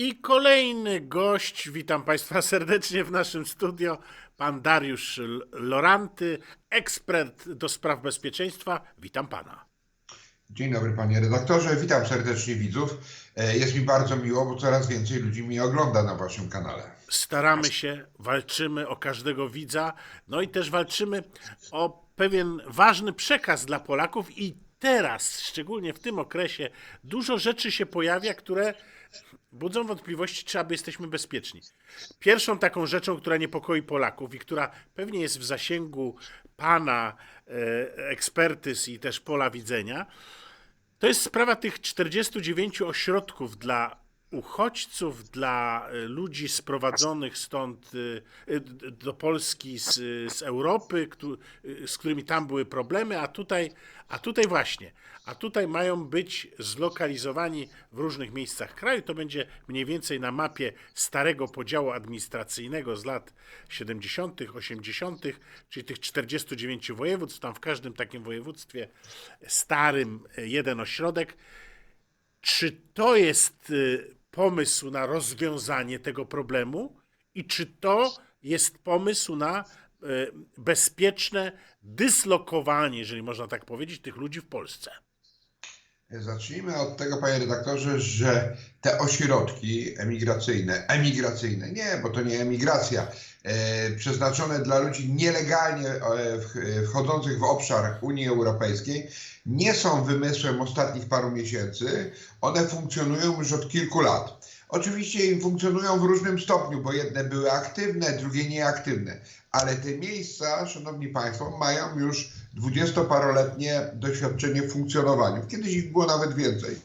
I kolejny gość, witam Państwa serdecznie w naszym studio, pan Dariusz Loranty, ekspert do spraw bezpieczeństwa. Witam pana. Dzień dobry panie redaktorze, witam serdecznie widzów. E, Jest mi bardzo miło, bo coraz więcej ludzi mnie ogląda na waszym kanale. Staramy się, walczymy o każdego widza, no i też walczymy o pewien ważny przekaz dla Polaków i teraz, szczególnie w tym okresie, dużo rzeczy się pojawia, które budzą wątpliwości, czy aby jesteśmy bezpieczni. Pierwszą taką rzeczą, która niepokoi Polaków i która pewnie jest w zasięgu pana e, ekspertyz i też pola widzenia, to jest sprawa tych 49 ośrodków dla uchodźców, dla y, ludzi sprowadzonych stąd y, y, do Polski z, z Europy, z którymi tam były problemy, a tutaj, a tutaj właśnie, a tutaj mają być zlokalizowani w różnych miejscach kraju. To będzie mniej więcej na mapie starego podziału administracyjnego z lat 70., 80., czyli tych 49 województw. Tam w każdym takim województwie starym jeden ośrodek. Czy to jest pomysł na rozwiązanie tego problemu i czy to jest pomysł na y, bezpieczne dyslokowanie, jeżeli można tak powiedzieć, tych ludzi w Polsce? Zacznijmy od tego, panie redaktorze, że te ośrodki emigracyjne, emigracyjne, nie, bo to nie emigracja, e, przeznaczone dla ludzi nielegalnie e, wch- wchodzących w obszar Unii Europejskiej, nie są wymysłem ostatnich paru miesięcy. One funkcjonują już od kilku lat. Oczywiście funkcjonują w różnym stopniu, bo jedne były aktywne, drugie nieaktywne, ale te miejsca, szanowni państwo, mają już dwudziestoparoletnie doświadczenie w funkcjonowaniu. Kiedyś ich było nawet więcej.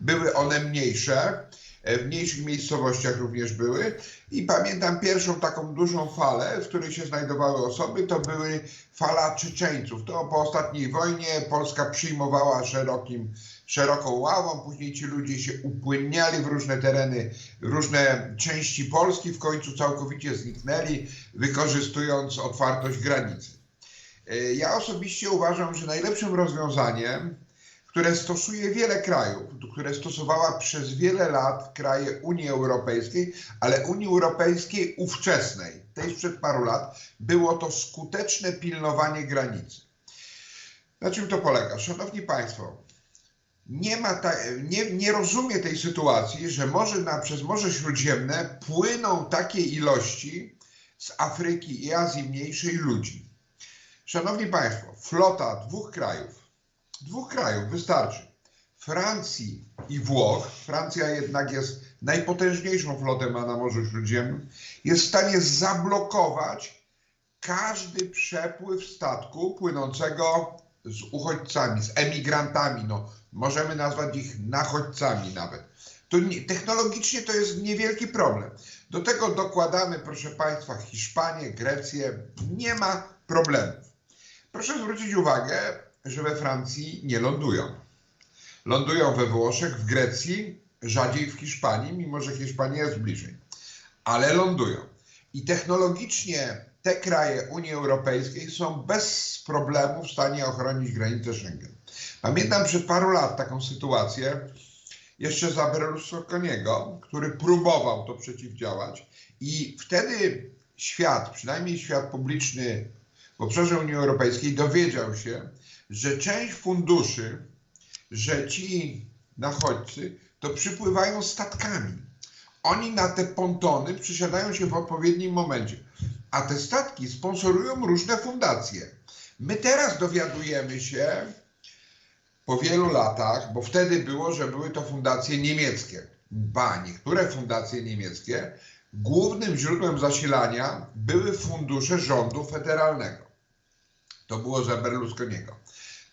Były one mniejsze, e, w mniejszych miejscowościach również były i pamiętam pierwszą taką dużą falę, w której się znajdowały osoby, to były fala Czeczeńców. To po ostatniej wojnie Polska przyjmowała szerokim, szeroką ławą, później ci ludzie się upłynniali w różne tereny, w różne części Polski, w końcu całkowicie zniknęli, wykorzystując otwartość granicy. E, Ja osobiście uważam, że najlepszym rozwiązaniem, które stosuje wiele krajów, które stosowała przez wiele lat kraje Unii Europejskiej, ale Unii Europejskiej ówczesnej, tej sprzed paru lat, było to skuteczne pilnowanie granicy. Na czym to polega? Szanowni Państwo, nie, ma ta, nie, nie rozumie tej sytuacji, że morze na, przez Morze Śródziemne płyną takie ilości z Afryki i Azji Mniejszej ludzi. Szanowni Państwo, flota dwóch krajów, dwóch krajów wystarczy. Francji i Włoch, Francja jednak jest najpotężniejszą flotę ma na Morzu Śródziemnym, jest w stanie zablokować każdy przepływ statku płynącego z uchodźcami, z emigrantami, no możemy nazwać ich nachodźcami nawet. To nie, technologicznie to jest niewielki problem. Do tego dokładamy, proszę Państwa, Hiszpanię, Grecję, nie ma problemów. Proszę zwrócić uwagę, że we Francji nie lądują. Lądują we Włoszech, w Grecji, rzadziej w Hiszpanii, mimo że Hiszpania jest bliżej. Ale lądują. I technologicznie te kraje Unii Europejskiej są bez problemu w stanie ochronić granicę Schengen. Pamiętam przed paru lat taką sytuację, jeszcze za Berlusconiego, który próbował to przeciwdziałać i wtedy świat, przynajmniej świat publiczny w obszarze Unii Europejskiej dowiedział się, że część funduszy, że ci nachodźcy to przypływają statkami. Oni na te pontony przysiadają się w odpowiednim momencie, a te statki sponsorują różne fundacje. My teraz dowiadujemy się po wielu latach, bo wtedy było, że były to fundacje niemieckie. Ba, niektóre fundacje niemieckie, głównym źródłem zasilania były fundusze rządu federalnego. To było za Berlusconiego.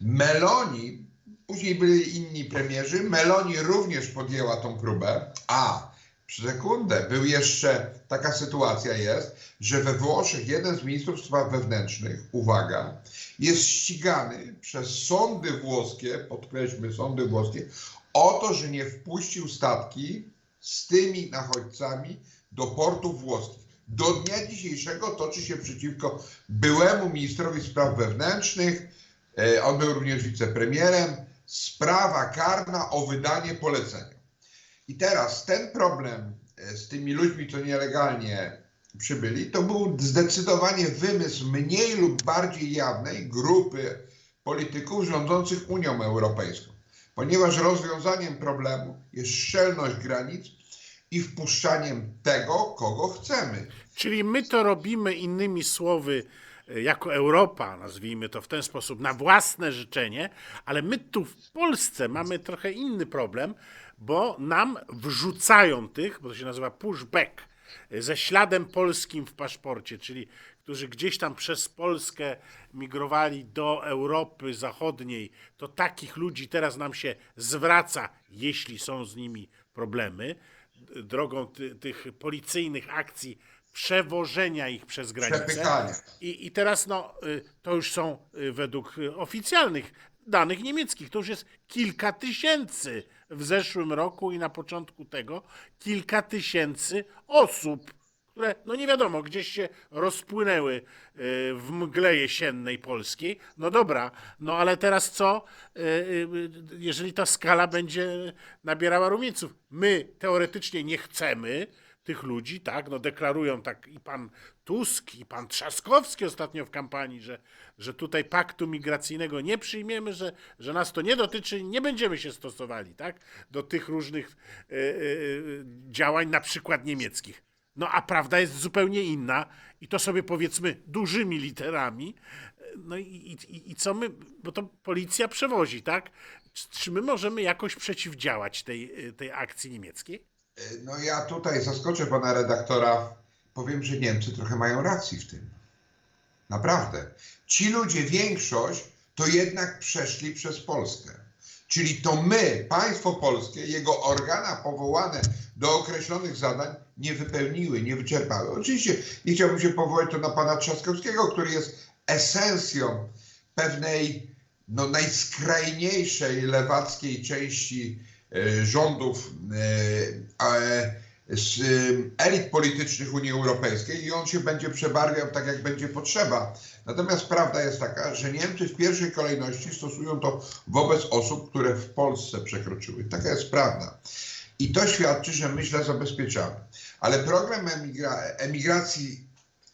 Meloni, później byli inni premierzy, Meloni również podjęła tą próbę, a przy sekundę był jeszcze, taka sytuacja jest, że we Włoszech jeden z ministrów spraw wewnętrznych, uwaga, jest ścigany przez sądy włoskie, podkreślmy sądy włoskie, o to, że nie wpuścił statki z tymi nachodźcami do portów włoskich. Do dnia dzisiejszego toczy się przeciwko byłemu ministrowi spraw wewnętrznych, e, on był również wicepremierem, sprawa karna o wydanie polecenia. I teraz ten problem e, z tymi ludźmi, co nielegalnie przybyli, to był zdecydowanie wymysł mniej lub bardziej jawnej grupy polityków rządzących Unią Europejską. Ponieważ rozwiązaniem problemu jest szczelność granic i wpuszczaniem tego, kogo chcemy. Czyli my to robimy innymi słowy, e, jako Europa, nazwijmy to w ten sposób, na własne życzenie, ale my tu w Polsce mamy trochę inny problem, bo nam wrzucają tych, bo to się nazywa pushback, e, ze śladem polskim w paszporcie, czyli którzy gdzieś tam przez Polskę migrowali do Europy Zachodniej, to takich ludzi teraz nam się zwraca, jeśli są z nimi problemy, drogą ty, tych policyjnych akcji przewożenia ich przez granicę. Przepychania. I, I teraz no, y, to już są y, według oficjalnych danych niemieckich, to już jest kilka tysięcy w zeszłym roku i na początku tego kilka tysięcy osób, które no nie wiadomo, gdzieś się rozpłynęły y, w mgle jesiennej polskiej. No dobra, no ale teraz co, y, y, jeżeli ta skala będzie nabierała rumieńców? My teoretycznie nie chcemy, tych ludzi, tak, no deklarują tak i pan Tusk, i pan Trzaskowski ostatnio w kampanii, że, że tutaj paktu migracyjnego nie przyjmiemy, że, że nas to nie dotyczy, nie będziemy się stosowali, tak, do tych różnych działań, na przykład niemieckich. No a prawda jest zupełnie inna i to sobie powiedzmy dużymi literami. No i, i, i co my, bo to policja przewozi, tak? Czy my możemy jakoś przeciwdziałać tej, tej akcji niemieckiej? No ja tutaj zaskoczę pana redaktora. Powiem, że Niemcy trochę mają racji w tym. Naprawdę. Ci ludzie, większość, to jednak przeszli przez Polskę. Czyli to my, państwo polskie, jego organa powołane do określonych zadań nie wypełniły, nie wyczerpały. Oczywiście nie chciałbym się powołać to na pana Trzaskowskiego, który jest esencją pewnej no, najskrajniejszej lewackiej części e, rządów e, e, elit politycznych Unii Europejskiej i on się będzie przebarwiał tak, jak będzie potrzeba. Natomiast prawda jest taka, że Niemcy w pierwszej kolejności stosują to wobec osób, które w Polsce przekroczyły. Taka jest prawda. I to świadczy, że my źle zabezpieczamy. Ale program emigra emigracji,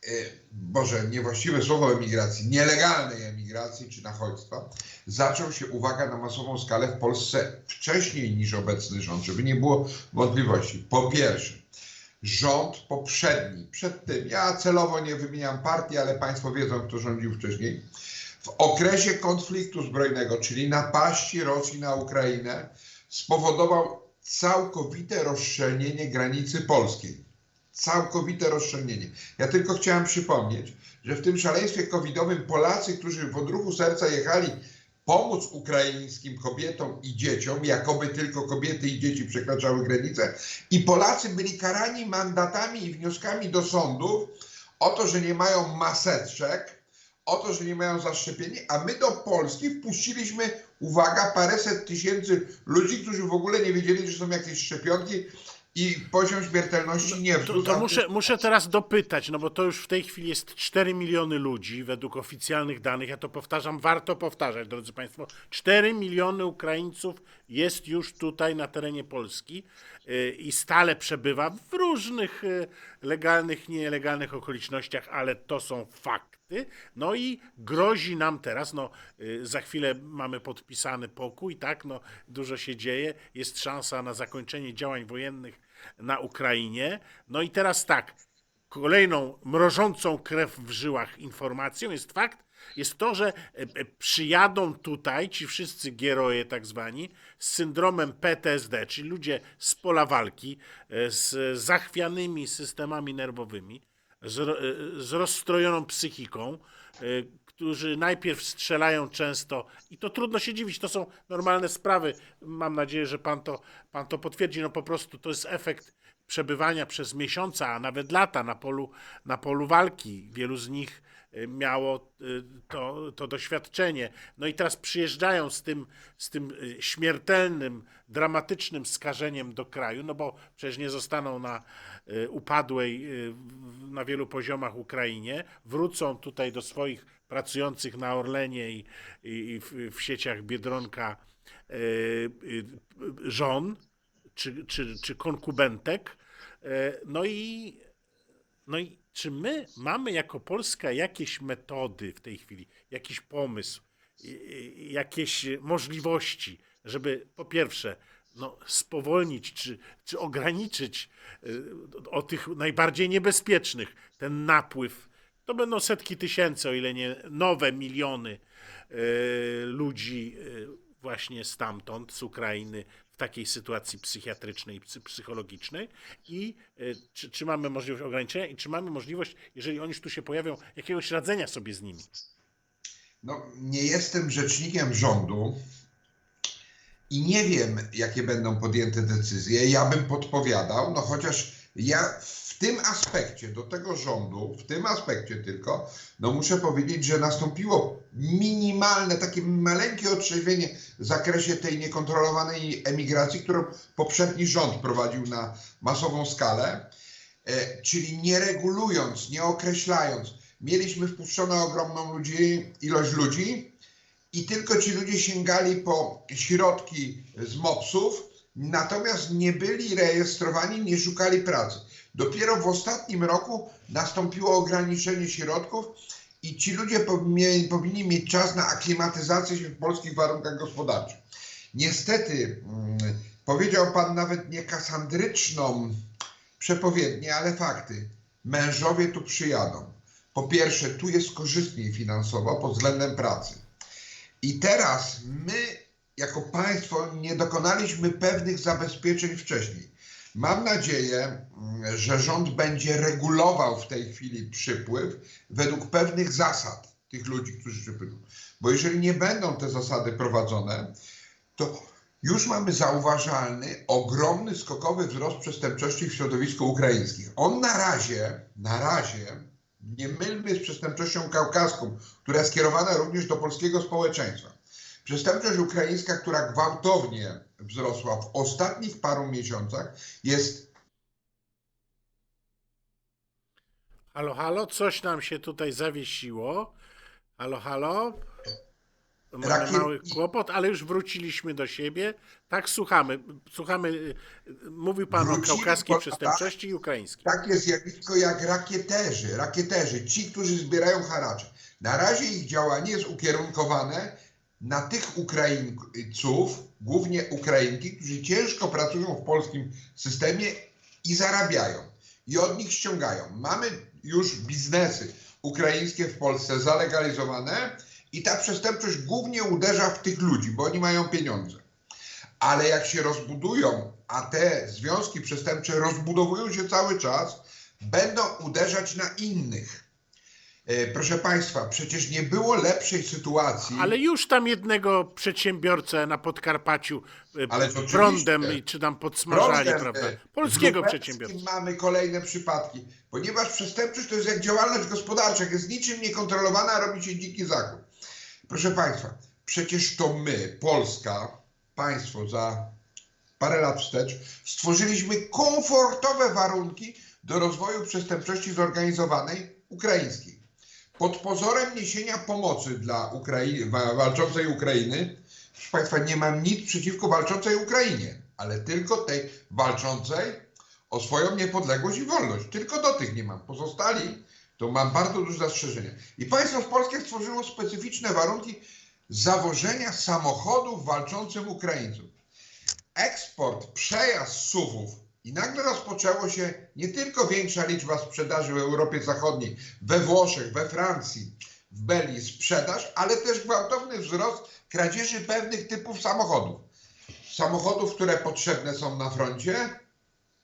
e, Boże, niewłaściwe słowo emigracji, nielegalnej emigracji czy nachodźstwa, zaczął się, uwaga, na masową skalę w Polsce wcześniej niż obecny rząd, żeby nie było wątpliwości. Po pierwsze, rząd poprzedni, przed tym, ja celowo nie wymieniam partii, ale Państwo wiedzą, kto rządził wcześniej, w okresie konfliktu zbrojnego, czyli napaści Rosji na Ukrainę, spowodował całkowite rozszczelnienie granicy polskiej. Całkowite rozszczelnienie. Ja tylko chciałem przypomnieć, że w tym szaleństwie covidowym Polacy, którzy w odruchu serca jechali pomóc ukraińskim kobietom i dzieciom, jakoby tylko kobiety i dzieci przekraczały granicę, i Polacy byli karani mandatami i wnioskami do sądów o to, że nie mają maseczek, o to, że nie mają zaszczepieni, a my do Polski wpuściliśmy, uwaga, paręset tysięcy ludzi, którzy w ogóle nie wiedzieli, że są jakieś szczepionki i poziom śmiertelności nie To, wzrósł. to a muszę, muszę teraz dopytać, no bo to już w tej chwili jest 4 miliony ludzi według oficjalnych danych. Ja to powtarzam, warto powtarzać, drodzy Państwo. 4 miliony Ukraińców jest już tutaj na terenie Polski y, i stale przebywa w różnych y, legalnych, nielegalnych okolicznościach, ale to są fakty. No i grozi nam teraz, no y, za chwilę mamy podpisany pokój, tak, no dużo się dzieje, jest szansa na zakończenie działań wojennych na Ukrainie. No i teraz tak, kolejną mrożącą krew w żyłach informacją jest fakt, jest to, że e, e, przyjadą tutaj ci wszyscy geroje tak zwani z syndromem PTSD, czyli ludzie z pola walki, e, z zachwianymi systemami nerwowymi, z, e, z rozstrojoną psychiką, e, którzy najpierw strzelają często i to trudno się dziwić, to są normalne sprawy. Mam nadzieję, że pan to, pan to potwierdzi. No po prostu to jest efekt przebywania przez miesiące, a nawet lata na polu, na polu walki. Wielu z nich miało y, to, to doświadczenie. No i teraz przyjeżdżają z tym, z tym y, śmiertelnym, dramatycznym skażeniem do kraju, no bo przecież nie zostaną na y, upadłej y, na wielu poziomach Ukrainie, wrócą tutaj do swoich pracujących na Orlenie i, i, w, w sieciach Biedronka y, y, żon, czy, czy, czy konkubentek. No i, no i czy my mamy jako Polska jakieś metody w tej chwili, jakiś pomysł, jakieś możliwości, żeby po pierwsze no, spowolnić czy, czy ograniczyć y, o tych najbardziej niebezpiecznych ten napływ. To będą setki tysięcy, o ile nie nowe miliony y, ludzi y, właśnie stamtąd, z Ukrainy, w takiej sytuacji psychiatrycznej, psy- psychologicznej i y, czy, czy mamy możliwość ograniczenia i czy mamy możliwość, jeżeli oni już tu się pojawią, jakiegoś radzenia sobie z nimi. No, nie jestem rzecznikiem rządu i nie wiem, jakie będą podjęte decyzje. Ja bym podpowiadał, no chociaż ja w tym aspekcie, do tego rządu, w tym aspekcie tylko, no muszę powiedzieć, że nastąpiło minimalne, takie maleńkie otrzeźwienie w zakresie tej niekontrolowanej emigracji, którą poprzedni rząd prowadził na masową skalę. E, czyli nie regulując, nie określając. Mieliśmy wpuszczoną ogromną ludzi, ilość ludzi i tylko ci ludzie sięgali po środki z MOPS-ów, natomiast nie byli rejestrowani, nie szukali pracy. Dopiero w ostatnim roku nastąpiło ograniczenie środków i ci ludzie powinni, powinni mieć czas na aklimatyzację się w polskich warunkach gospodarczych. Niestety, mm, powiedział Pan nawet nie kasandryczną przepowiednie, ale fakty. Mężowie tu przyjadą. Po pierwsze, tu jest korzystniej finansowo pod względem pracy. I teraz my, jako państwo, nie dokonaliśmy pewnych zabezpieczeń wcześniej. Mam nadzieję, mm, że rząd będzie regulował w tej chwili przypływ według pewnych zasad tych ludzi, którzy przypłyną. Bo jeżeli nie będą te zasady prowadzone, to już mamy zauważalny, ogromny, skokowy wzrost przestępczości w środowisku ukraińskim. On na razie, na razie, nie mylmy z przestępczością kaukaską, która jest skierowana również do polskiego społeczeństwa. Przestępczość ukraińska, która gwałtownie wzrosła w ostatnich paru miesiącach, jest Halo, halo, coś nam się tutaj zawiesiło. Halo, halo. Mamy Rakiet- mały kłopot, ale już wróciliśmy do siebie. Tak, słuchamy. Słuchamy. Mówił pan o Wrócili kaukaskiej po- przestępczości i ukraińskiej. takie zjawisko jak rakieterzy. Rakieterzy, ci, którzy zbierają haracze. Na razie ich działanie jest ukierunkowane na tych Ukraińców, głównie Ukrainki, którzy ciężko pracują w polskim systemie i zarabiają. I od nich ściągają. Mamy już biznesy ukraińskie w Polsce zalegalizowane i ta przestępczość głównie uderza w tych ludzi, bo oni mają pieniądze. Ale jak się rozbudują, a te związki przestępcze rozbudowują się cały czas, będą uderzać na innych. E, Proszę Państwa, przecież nie było lepszej sytuacji. Ale już tam jednego przedsiębiorcę na Podkarpaciu y, Ale prądem czy tam podsmażali, Prądem, prawda? e, Polskiego przedsiębiorcy. Mamy kolejne przypadki, ponieważ przestępczość to jest jak działalność gospodarcza, jest niczym niekontrolowana, robi się dziki zachód. Proszę Państwa, przecież to my, Polska, państwo za parę lat wstecz, stworzyliśmy komfortowe warunki do rozwoju przestępczości zorganizowanej ukraińskiej. Pod pozorem niesienia pomocy dla Ukrai- wa- walczącej Ukrainy, proszę Państwa, nie mam nic przeciwko walczącej Ukrainie, ale tylko tej walczącej o swoją niepodległość i wolność. Tylko do tych nie mam. Pozostali to mam bardzo duże zastrzeżenia. I państwo polskie stworzyło specyficzne warunki zawożenia samochodów walczącym Ukraińców. Eksport, przejazd SUV-ów i nagle rozpoczęło się nie tylko większa liczba sprzedaży w Europie Zachodniej, we Włoszech, we Francji, w Belgii sprzedaż, ale też gwałtowny wzrost kradzieży pewnych typów samochodów. Samochodów, które potrzebne są na froncie?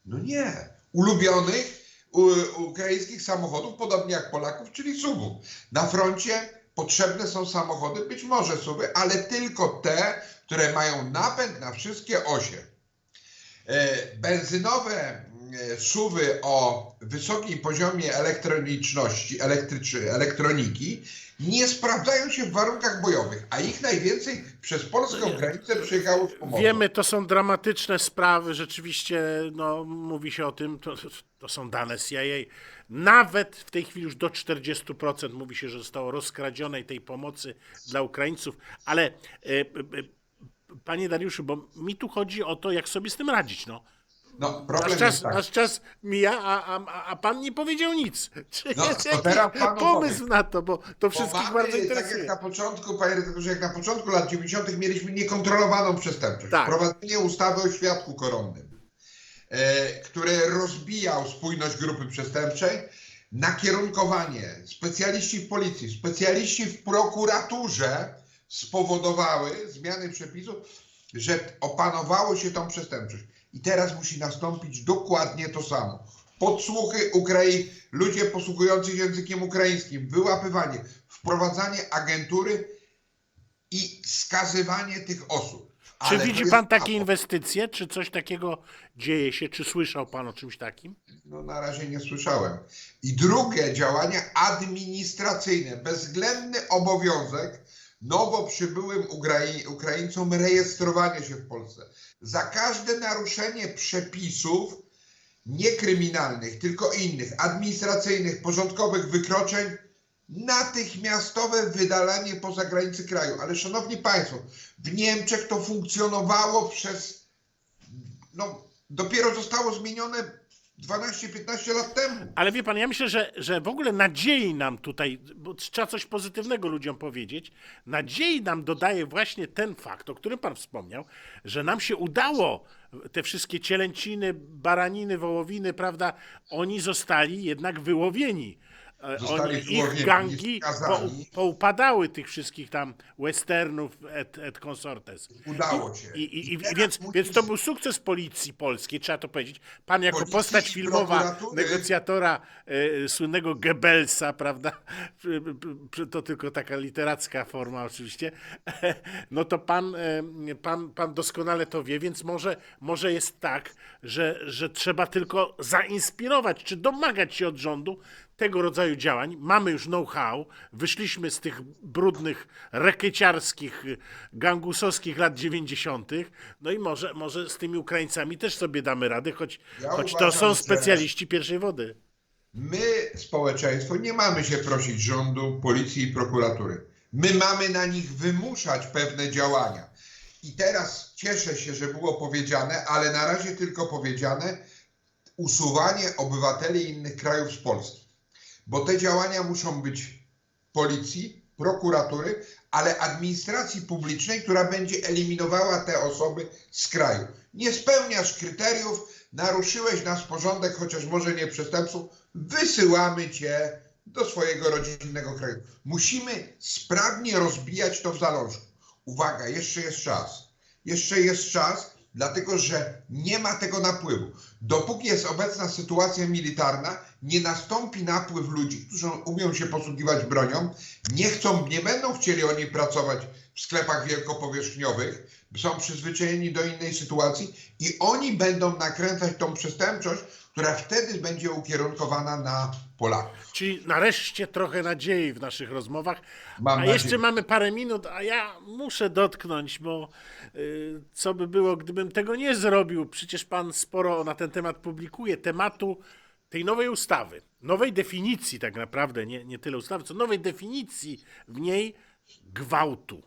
No nie. Ulubionych ukraińskich samochodów, podobnie jak Polaków, czyli SUV-ów. Na froncie potrzebne są samochody, być może SUV-y, ale tylko te, które mają napęd na wszystkie osie. E, benzynowe e, SUVy o wysokim poziomie elektroniczności, elektrycz- elektroniki nie sprawdzają się w warunkach bojowych, a ich najwięcej przez polską granicę przyjechało z pomocą. Wiemy, to są dramatyczne sprawy, rzeczywiście, no, mówi się o tym, to, to są dane CIA. Nawet w tej chwili już do 40% mówi się, że zostało rozkradzionej tej pomocy dla Ukraińców, ale e, e, panie Dariuszu, bo mi tu chodzi o to, jak sobie z tym radzić, no. No, problem Nasz jest czas, taki. nasz czas mija, a, a, a pan nie powiedział nic. Czy No, jest to jakiś teraz panu pomysł na to, bo to Bo wszystkich mamy, bardzo tak interesuje. jak na początku, panie redaktorze, jak na początku lat 90. mieliśmy niekontrolowaną przestępczość. Tak. Wprowadzenie ustawy o świadku koronnym, e, które rozbijał spójność grupy przestępczej, nakierunkowanie, specjaliści w policji, specjaliści w prokuraturze spowodowały zmiany przepisów, że opanowało się tą przestępczość. I teraz musi nastąpić dokładnie to samo. Podsłuchy Ukrai, ludzie posługujący się językiem ukraińskim, wyłapywanie, wprowadzanie agentury i skazywanie tych osób. Czy Ale to widzi pan takie inwestycje? Czy coś takiego dzieje się? Czy słyszał pan o czymś takim? No na razie nie słyszałem. I drugie działania administracyjne, bezwzględny obowiązek nowo przybyłym Ukrai- Ukraińcom rejestrowania się w Polsce. Za każde naruszenie przepisów nie kryminalnych, tylko innych, administracyjnych, porządkowych wykroczeń, natychmiastowe wydalanie poza granice kraju. Ale szanowni państwo, w Niemczech to funkcjonowało przez no, dopiero zostało zmienione 12-15 lat temu. Ale wie pan, ja myślę, że, że w ogóle nadziei nam tutaj, bo trzeba coś pozytywnego ludziom powiedzieć, nadziei nam dodaje właśnie ten fakt, o którym pan wspomniał, że nam się udało te wszystkie cielęciny, baraniny, wołowiny, prawda, oni zostali jednak wyłowieni. E, Zostali Oni, ich gangi poupadały tych wszystkich tam westernów et, et consortes. Udało się. I, i, i, teraz więc, musisz- więc to był sukces policji polskiej, trzeba to powiedzieć. Pan jako Policji postać i filmowa negocjatora e, słynnego Goebbelsa, prawda? To tylko taka literacka forma oczywiście. No to pan, e, pan, pan doskonale to wie, więc może, może jest tak, że, że trzeba tylko zainspirować, czy domagać się od rządu tego rodzaju działań. Mamy już know-how, wyszliśmy z tych brudnych, rekyciarskich, gangusowskich lat 90. No i może, może z tymi Ukraińcami też sobie damy radę, choć, Ja choć to uważam, są że- specjaliści pierwszej wody. My, społeczeństwo, nie mamy się prosić rządu, policji i prokuratury. My mamy na nich wymuszać pewne działania. I teraz cieszę się, że było powiedziane, ale na razie tylko powiedziane usuwanie obywateli innych krajów z Polski. Bo te działania muszą być policji, prokuratury, ale administracji publicznej, która będzie eliminowała te osoby z kraju. Nie spełniasz kryteriów, naruszyłeś nasz porządek, chociaż może nie przestępców, wysyłamy cię do swojego rodzinnego kraju. Musimy sprawnie rozbijać to w zalążku. Uwaga, jeszcze jest czas. Jeszcze jest czas, dlatego że nie ma tego napływu. Dopóki jest obecna sytuacja militarna, nie nastąpi napływ ludzi, którzy umią się posługiwać bronią, nie chcą, nie będą chcieli oni pracować w sklepach wielkopowierzchniowych, są przyzwyczajeni do innej sytuacji i oni będą nakręcać tą przestępczość, która wtedy będzie ukierunkowana na Polaków. Czyli nareszcie trochę nadziei w naszych rozmowach. Mam a nadzieję. jeszcze mamy parę minut, a ja muszę dotknąć, bo y, co by było, gdybym tego nie zrobił? Przecież pan sporo na ten temat publikuje, tematu tej nowej ustawy, nowej definicji tak naprawdę, nie, nie tyle ustawy, co nowej definicji w niej gwałtu.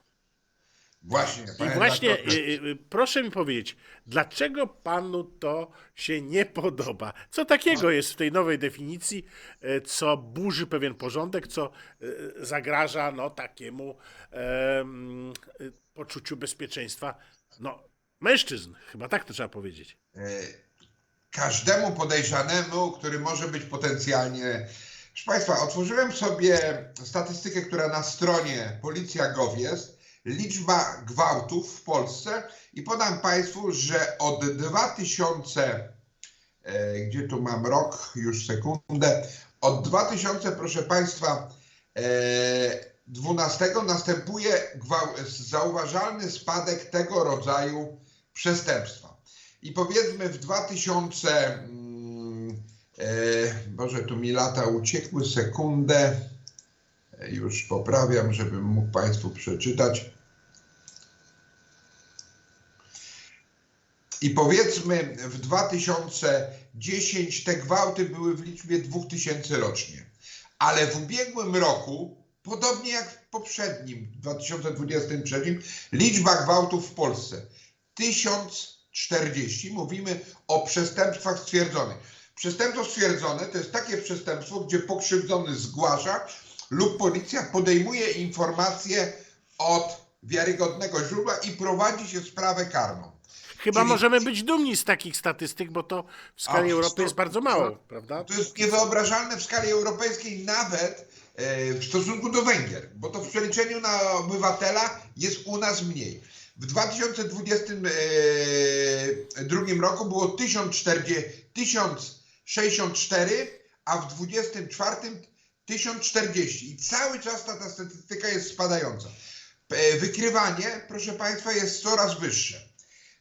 Właśnie. I właśnie, redaktorze. y, y, proszę mi powiedzieć, dlaczego panu to się nie podoba? Co takiego jest w tej nowej definicji, y, co burzy pewien porządek, co y, zagraża no, takiemu em, y, poczuciu bezpieczeństwa no, mężczyzn? Chyba tak to trzeba powiedzieć. każdemu podejrzanemu, który może być potencjalnie. Proszę Państwa, otworzyłem sobie statystykę, która na stronie policja.gov jest. Liczba gwałtów w Polsce i podam Państwu, że od 2000, e, gdzie tu mam rok, już sekundę, od 2000, proszę Państwa, e, 12 następuje gwał, zauważalny spadek tego rodzaju przestępstwa. I powiedzmy w 2000, mm, e, Boże, tu mi lata uciekły, sekundę, E, już poprawiam, żebym mógł Państwu przeczytać. I powiedzmy w 2010 te gwałty były w liczbie 2000 rocznie. Ale w ubiegłym roku podobnie jak w poprzednim, 2023, liczba gwałtów w Polsce 1040. Mówimy o przestępstwach stwierdzonych. Przestępstwo stwierdzone to jest takie przestępstwo, gdzie pokrzywdzony zgłasza lub policja podejmuje informacje od wiarygodnego źródła i prowadzi się sprawę karną. Chyba Czyli- możemy być dumni z takich statystyk, bo to w skali A, Europy to- jest bardzo mało, prawda? To jest niewyobrażalne w skali europejskiej, nawet e, w stosunku do Węgier, bo to w przeliczeniu na obywatela jest u nas mniej. W 2022 roku było 1040, 1064, a w 2024 1040. I cały czas ta, ta statystyka jest spadająca. E, Wykrywanie, proszę Państwa, jest coraz wyższe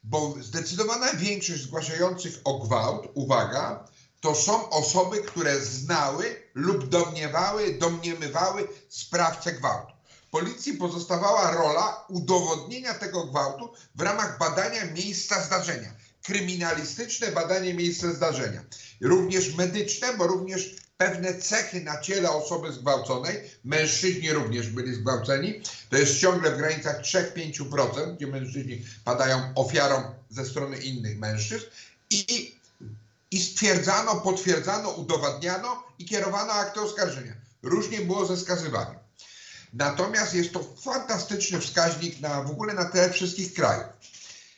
bo zdecydowana większość zgłaszających o gwałt, uwaga, to są osoby, które znały lub domniewały, domniemywały sprawcę gwałtu. Policji pozostawała rola udowodnienia tego gwałtu w ramach badania miejsca zdarzenia. Kryminalistyczne badanie miejsca zdarzenia. Również medyczne, bo również pewne cechy na ciele osoby zgwałconej, mężczyźni również byli zgwałceni, to jest ciągle w granicach 3-5%, gdzie mężczyźni padają ofiarą ze strony innych mężczyzn i, i stwierdzano, potwierdzano, udowadniano i kierowano akty oskarżenia. Różnie było ze skazywaniem. Natomiast jest to fantastyczny wskaźnik na w ogóle na tle wszystkich krajów.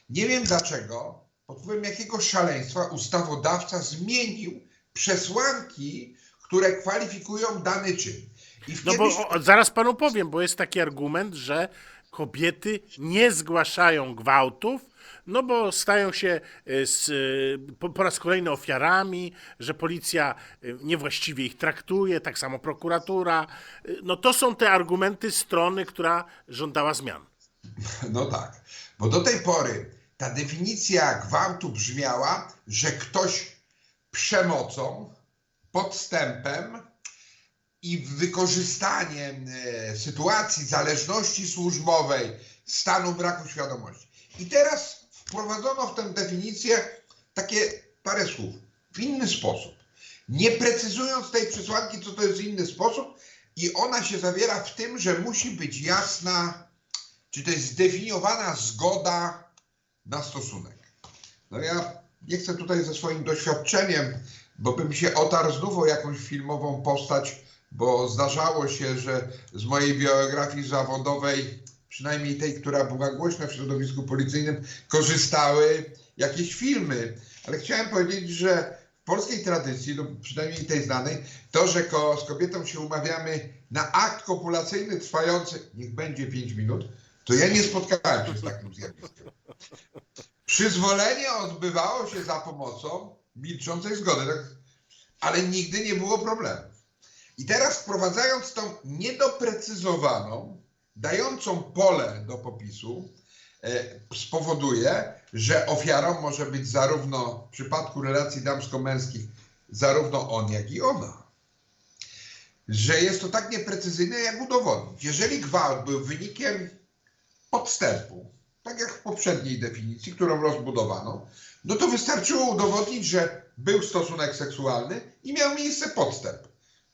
Nie wiem dlaczego, pod wpływem jakiego szaleństwa ustawodawca zmienił przesłanki, które kwalifikują dany czyn. I No kiedyś- bo o, zaraz panu powiem, bo jest taki argument, że kobiety nie zgłaszają gwałtów, no bo stają się y, z, y, po, po raz kolejny ofiarami, że policja y, niewłaściwie ich traktuje, tak samo prokuratura. No to są te argumenty strony, która żądała zmian. No tak, bo do tej pory ta definicja gwałtu brzmiała, że ktoś przemocą, podstępem i wykorzystaniem e, sytuacji zależności służbowej, stanu braku świadomości. I teraz wprowadzono w tę definicję takie parę słów w inny sposób. Nie precyzując tej przesłanki, co to jest inny sposób, i ona się zawiera w tym, że musi być jasna, czy to jest zdefiniowana zgoda na stosunek. No ja nie chcę tutaj ze swoim doświadczeniem, bo bym się otarł znów o jakąś filmową postać, bo zdarzało się, że z mojej biografii zawodowej, przynajmniej tej, która była głośna w środowisku policyjnym, korzystały jakieś filmy. Ale chciałem powiedzieć, że w polskiej tradycji, lub przynajmniej tej znanej, to, że ko, z kobietą się umawiamy na akt kopulacyjny trwający, niech będzie 5 minut, to ja nie spotkałem się z takim zjawiskiem. Przyzwolenie odbywało się za pomocą milczącej zgody, tak? ale nigdy nie było problemu. I teraz wprowadzając tą niedoprecyzowaną, dającą pole do popisu, e, spowoduje, że ofiarą może być zarówno w przypadku relacji damsko-męskich, zarówno on, jak i ona. Że jest to tak nieprecyzyjne, jak udowodnić. Jeżeli gwałt był wynikiem podstępu, tak jak w poprzedniej definicji, którą rozbudowano, no to wystarczyło udowodnić, że był stosunek seksualny i miał miejsce podstęp.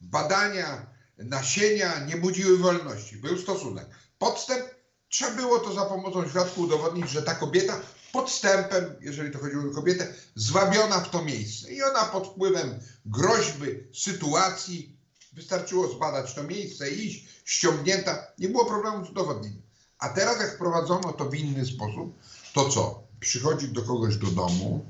Badania, nasienia nie budziły wolności. Był stosunek. Podstęp, trzeba było to za pomocą świadków udowodnić, że ta kobieta podstępem, jeżeli to chodziło o kobietę, zwabiona w to miejsce. I ona pod wpływem groźby, sytuacji, wystarczyło zbadać to miejsce, iść, ściągnięta, nie było problemu z udowodnieniem. A teraz jak wprowadzono to w inny sposób, to co? Przychodzi do kogoś do domu,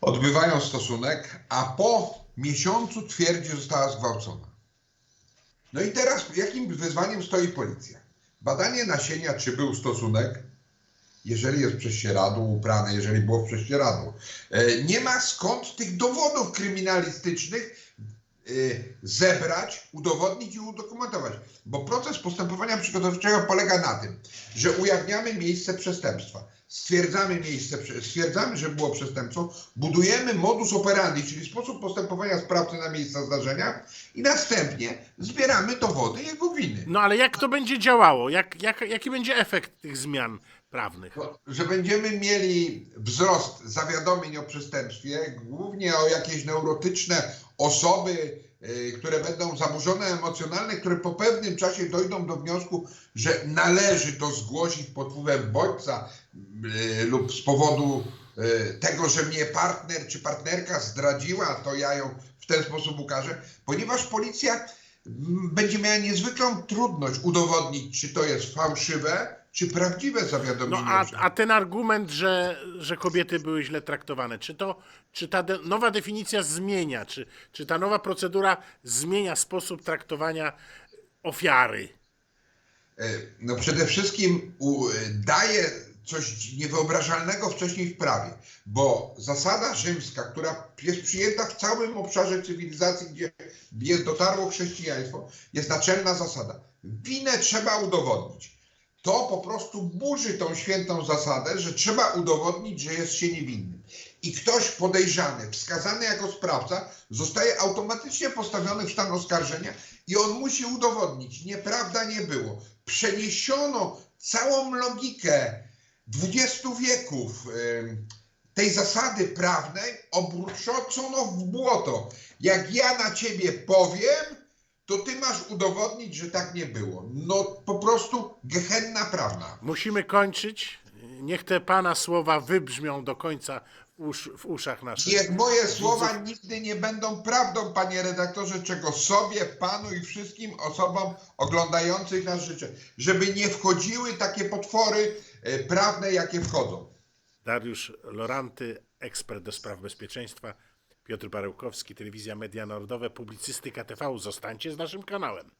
odbywają stosunek, a po miesiącu twierdzi, że została zgwałcona. No i teraz jakim wyzwaniem stoi policja? Badanie nasienia, czy był stosunek, jeżeli jest prześcieradło uprane, jeżeli było prześcieradło. E, Nie ma skąd tych dowodów kryminalistycznych zebrać, udowodnić i udokumentować. Bo proces postępowania przygotowawczego polega na tym, że ujawniamy miejsce przestępstwa, stwierdzamy miejsce, stwierdzamy, że było przestępstwo, budujemy modus operandi, czyli sposób postępowania sprawcy na miejsca zdarzenia i następnie zbieramy dowody jego winy. No ale jak to będzie działało? Jak, jak, jaki będzie efekt tych zmian prawnych? Że będziemy mieli wzrost zawiadomień o przestępstwie, głównie o jakieś neurotyczne osoby y, które będą zaburzone emocjonalne, które po pewnym czasie dojdą do wniosku, że należy to zgłosić pod wpływem bodźca y, lub z powodu y, tego, że mnie partner czy partnerka zdradziła, to ja ją w ten sposób ukażę, ponieważ policja mm, będzie miała niezwykłą trudność udowodnić, czy to jest fałszywe, czy prawdziwe No zawiadomienie. a, o przestępstwie. a ten argument, że, że kobiety były źle traktowane, czy to, czy ta de, nowa definicja zmienia, czy, czy ta nowa procedura zmienia sposób traktowania ofiary? E, No przede wszystkim e, daje coś niewyobrażalnego wcześniej w prawie, bo zasada rzymska, która jest przyjęta w całym obszarze cywilizacji, gdzie jest dotarło chrześcijaństwo, jest naczelna zasada. Winę trzeba udowodnić. To po prostu burzy tą świętą zasadę, że trzeba udowodnić, że jest się niewinnym. I ktoś podejrzany, wskazany jako sprawca, zostaje automatycznie postawiony w stan oskarżenia i on musi udowodnić, nieprawda nie było. Przeniesiono całą logikę 20 wieków tej zasady prawnej, obrzucono w błoto. Jak ja na ciebie powiem, to ty masz udowodnić, że tak nie było. No po prostu gehenna prawna. Musimy kończyć. Niech te pana słowa wybrzmią do końca w, usz, w uszach naszych. Niech moje słowa nigdy nie będą prawdą, panie redaktorze, czego sobie, panu i wszystkim osobom oglądających nas życzę. Żeby nie wchodziły takie potwory e, prawne, jakie wchodzą. Dariusz Loranty, ekspert do spraw bezpieczeństwa. Piotr Barełkowski, Telewizja Media Narodowe, Publicystyka TV. Zostańcie z naszym kanałem.